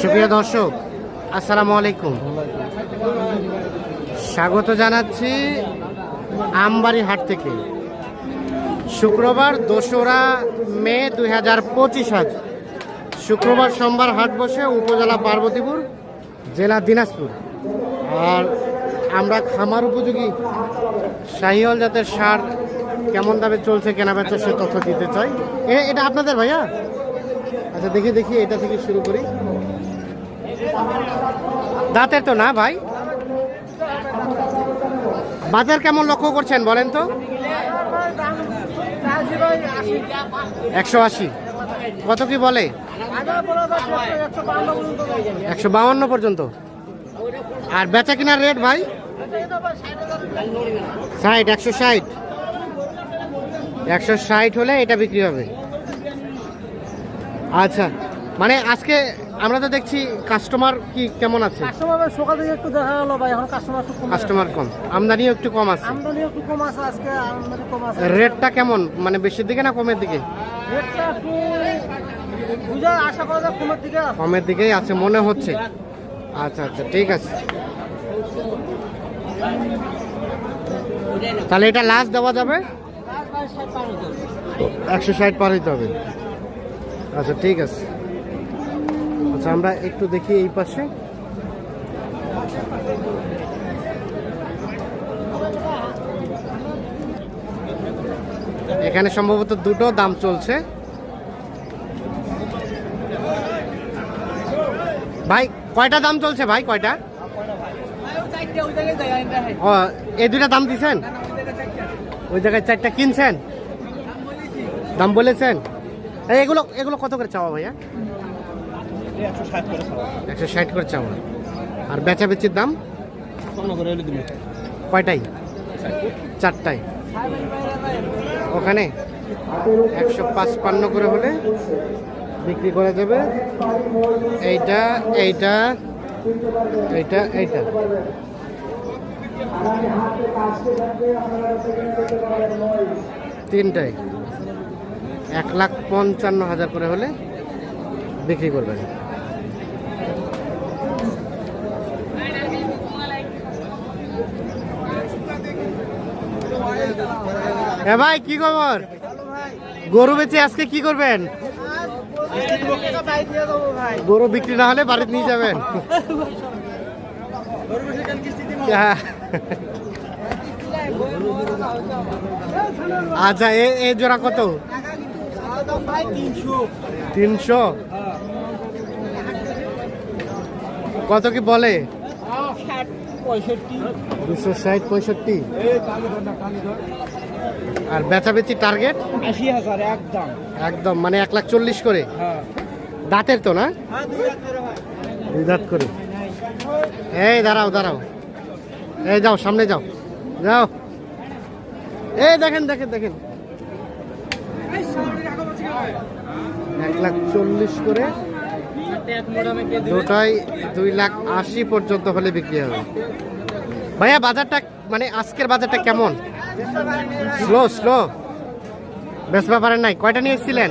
সুপ্রিয় দর্শক, আসসালামু আলাইকুম। স্বাগত জানাচ্ছি আমবাড়ি হাট থেকে। শুক্রবার দোসরা মে দুই হাজার পঁচিশ আজ। শুক্রবার সোমবার হাট বসে উপজেলা পার্বতীপুর, জেলা দিনাজপুর। আর আমরা খামার উপযোগী শাহিওয়াল জাতের সার কেমন দামে চলছে, কেনা বেচা সে তথ্য দিতে চাই। এটা আপনাদের ভাইয়া? আচ্ছা দেখি দেখি, এটা থেকে শুরু করি। দাঁতের তো না ভাই? বাজার কেমন লক্ষ্য করছেন বলেন তো? একশো আশি। কত কি বলে? একশো বাউন্ন পর্যন্ত। আর বেচা কিনার রেট ভাই? ষাট, একশো ষাট। একশো ষাট হলে এটা বিক্রি হবে। আচ্ছা। মানে আজকে আমরা তো দেখছি কাস্টমার কি কেমন আছে? কাস্টমার সকাল থেকে একটু দেখা গেল ভাই এখন কাস্টমার একটু কম কাস্টমার কম। আমদানিও একটু কম আছে। আমদানি একটু কম আছে আজকে আমদানি কম আছে। রেটটা কেমন? মানে বেশির দিকে না কমের দিকে? রেটটা একটু বুঝা আশা করা যায় কমের দিকে আছে। কমের দিকেই আছে মনে হচ্ছে। আচ্ছা আচ্ছা ঠিক আছে। তাহলে এটা লাস্ট দেওয়া যাবে? একশো ষাট পার হইতে হবে। আচ্ছা ঠিক আছে। আচ্ছা আমরা একটু দেখি এই পাশে। এখানে সম্ভবত দুটো দাম চলছে। ভাই, কয়টা দাম চলছে ভাই, কয়টা? ও, এই দুইটা দাম দিছেন? ওই জায়গায় চারটা কিনছেন? দাম বলেছেন? এগুলো এগুলো কত করে চাওয়া ভাইয়া? একশো ষাট করে চাওয়া। আর বেচা বেচির দাম কয়টাই চারটাই ওখানে একশো পাঁচপান্ন করে হলে বিক্রি করা যাবে। এইটা এইটা এইটা এইটা। তিনটাই এক লাখ পঞ্চান্ন হাজার করে হলে বিক্রি করবেন। এ ভাই, কি খবর? গরু বেচে আজকে কি করবেন? গরু বিক্রি না হলে বাড়িতে নিয়ে যাবেন। হ্যাঁ। আচ্ছা এ এ জোড়া কত? তিনশো। কত কি বলে? দুশো ষাট পঁয়ষট্টি। আর বেচাবেচি টার্গেট আশি হাজার একদম। একদম মানে এক লাখ চল্লিশ করে? হ্যাঁ। দাঁতের তো না? দুই দাঁত করে এই দাঁড়াও দাঁড়াও। এই যাও সামনে যাও। যাও। এই দেখেন দেখেন দেখেন। এক লাখ চল্লিশ করে। দুটাই দুই লাখ আশি পর্যন্ত হলে বিক্রি হবে। ভাইয়া বাজারটা মানে আজকের বাজারটা কেমন? স্লো স্লো বেশ ব্যাপারের নাই। কয়টা নিয়ে এসেছিলেন?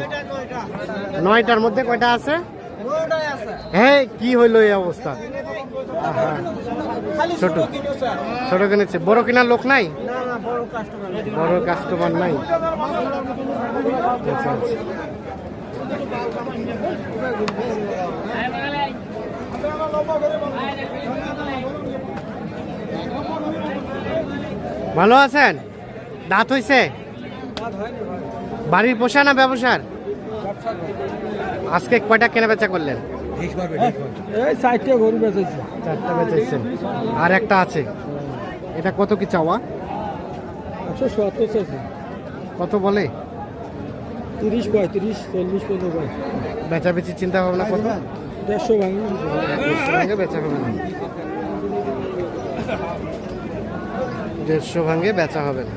নয়টার মধ্যে কয়টা আছে? হ্যাঁ কি হইল এই অবস্থা? ছোট। ছোট কিনেছে বড় কেনার লোক নাই? বড় কাস্টমার নাই। আচ্ছা, আচ্ছা। ভালো আছেন? দাঁত হয়েছে বাড়ির পোষা না ব্যবসার? আজকে কয়টা কেনা বেচা করলেন? চারটে বেচাইছেন আর একটা আছে। এটা কত কি চাওয়া? কত বলে? তিরিশ পঁয়ত্রিশ চল্লিশ পর্যন্ত ভাই বেচা বেচি চিন্তা ভাবনা কত দেড়শো ভাঙে বেচা হবে না। দেড়শো ভাঙে বেচা হবে না।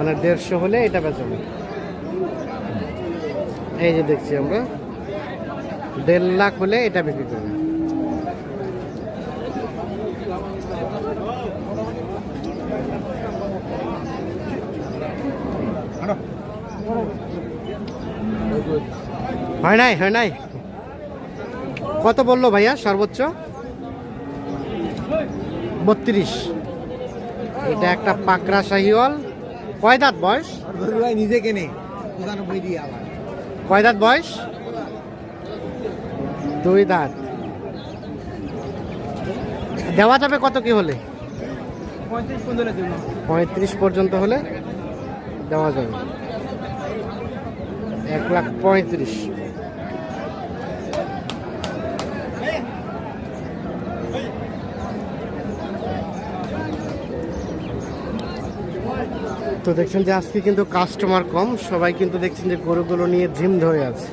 মানে দেড়শো হলে এটা বেচা হবে এই যে দেখছি আমরা, দেড় লাখ হলে এটা বিক্রি করবে হয় নাই হয় নাই? কত বলল ভাইয়া সর্বোচ্চ? বত্রিশ। এটা একটা পাকড়া শাহিওয়াল। কয় দাঁত বয়স? ভাই নিজে কেনে। পঁচানব্বই দিয়ে আবার। কয় দাঁত বয়স? দুই দাঁত। দেওয়া যাবে কত কি হলে? পঁয়ত্রিশ পঁয়ত্রিশ পর্যন্ত হলে দেওয়া যাবে। এক লাখ পঁয়ত্রিশ। তো দেখছেন যে আজকে কিন্তু কাস্টমার কম সবাই কিন্তু দেখছেন যে গরুগুলো নিয়ে জিম ধরে আছে।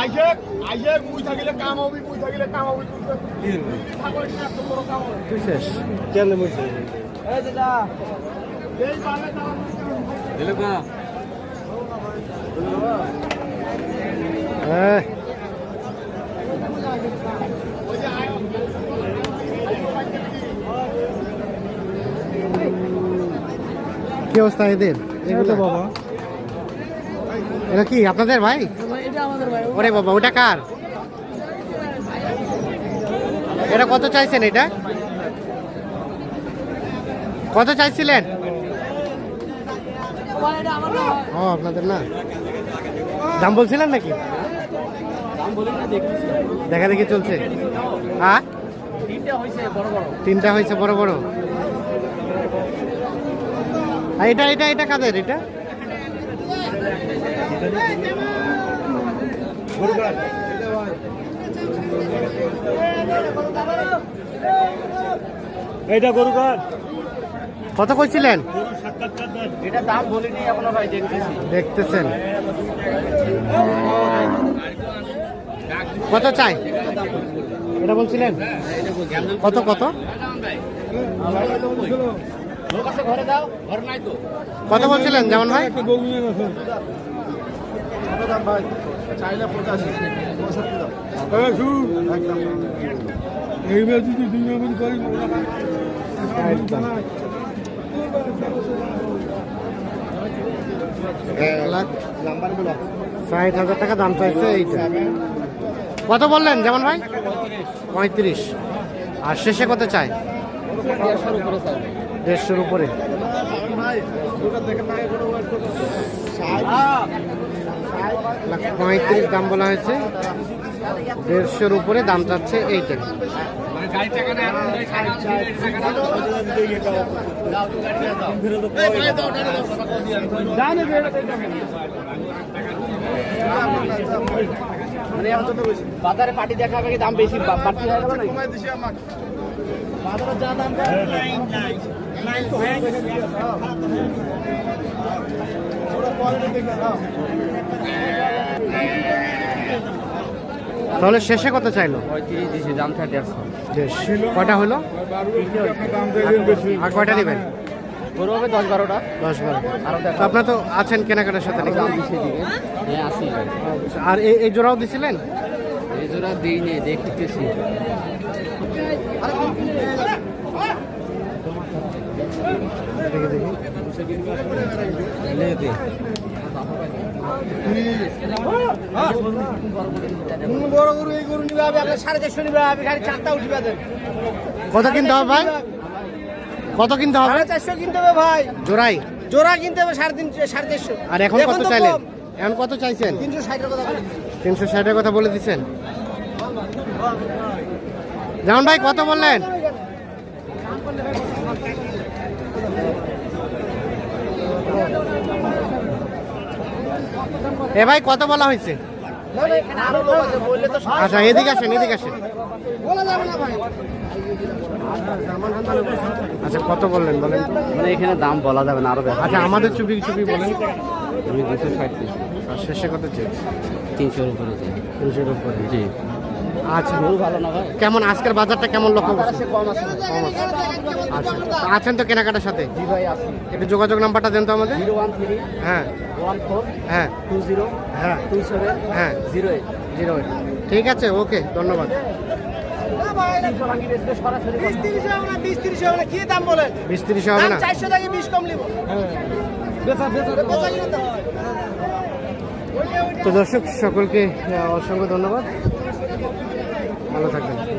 আইজেক আইজেক মুই থাকিলে কাম হবি মুই থাকিলে কাম হবি ছাগল কি এত বড় কাম হবে তুই শেষ কেন বলছে এই দাদা এই পালে দাও দিলে কা হ্যাঁ কি অবস্থা এদের? এগুলো? বাবা। এটা কি আপনাদের ভাই? ওরে বাবা ওটা কার? এটা কত চাইছেন এটা? কত চাইছিলেন? ও আপনাদের না? দাম বলছিলেন নাকি? দেখা দেখি চলছে। হ্যাঁ? তিনটা হয়েছে বড় বড় তিনটা হয়েছে বড় বড় আর এটা এটা এটা কাদের এটা? এইটা গরু কত কইছিলেন? এটা দাম বলিনি এখনও ভাই দেখতেছি। দেখতেছেন। কত চাই? এটা বলছিলেন? কত কত? কত বলছিলেন যেমন ভাই? ষাট হাজার টাকা দাম চাইছে এইটা। কত বললেন যেমন ভাই? পঁয়ত্রিশ। আর শেষে কত চাই? দেড়শোর উপরে না পঁয়ত্রিশ দাম বলা হয়েছে। দেড়শোর উপরে দাম চাচ্ছে এইটা। মানে না বাজারে পার্টি দেখাবে কি দাম বেশি বাড়তি হয়ে গেল নাকি? তাহলে শেষে কত চাইলো? কটা হলো? আর কয়টা নেবেন গরু হবে দশ বারোটা। দশ বারো। আপনার তো আছেন কেনাকাটার সাথে হ্যাঁ আর এই জোড়াও দিছিলেন? এই জোড়া দিই নে দেখতেছি। দেখি দেখি বড় গরু এই গরু নিবে আপনি সাড়ে চারশো নিবে আপনি খালি চারটা উঠবে কত কিনতে হবে ভাই? কত কিনতে হবে? সাড়ে চারশো কিনতে হবে ভাই। জোড়াই? জোড়া কিনতে হবে সাড়ে তিনশো সাড়ে চারশো। আর এখন কত চাইলেন? এখন কত চাইছেন? তিনশো ষাটের কথা তিনশো ষাটের কথা বলে দিচ্ছেন? যেমন ভাই কত বললেন? এ ভাই কত বলা হয়েছে? আচ্ছা এদিকে আসেন এদিকে আসেন। আচ্ছা কত বললেন বলেন মানে এখানে দাম বলা যাবে না আরও আচ্ছা আমাদের চুপি চুপি বলেন। আমি দুশো ষাট আর শেষে কত চেয়েছি? তিনশোর উপরে। তিনশোর উপরে। জি। আচ্ছা। গরু ভালো না ভাই। কেমন আজকের বাজারটা কেমন লক্ষ্য করছেন? কম আছে কম আছে। আচ্ছা। আছেন তো কেনাকাটার সাথে? জি ভাই আছে। একটু যোগাযোগ নাম্বারটা দেন তো আমাদের। জিরো ওয়ান থ্রি হ্যাঁ। ওয়ান ফোর হ্যাঁ। টু জিরো হ্যাঁ। টু সেভেন হ্যাঁ। Zero eight. Zero eight. ঠিক আছে ওকে ধন্যবাদ। বিশ তিরিশ হবে না বিশ তো দর্শক সকলকে অসংখ্য ধন্যবাদ। ভালো থাকবেন।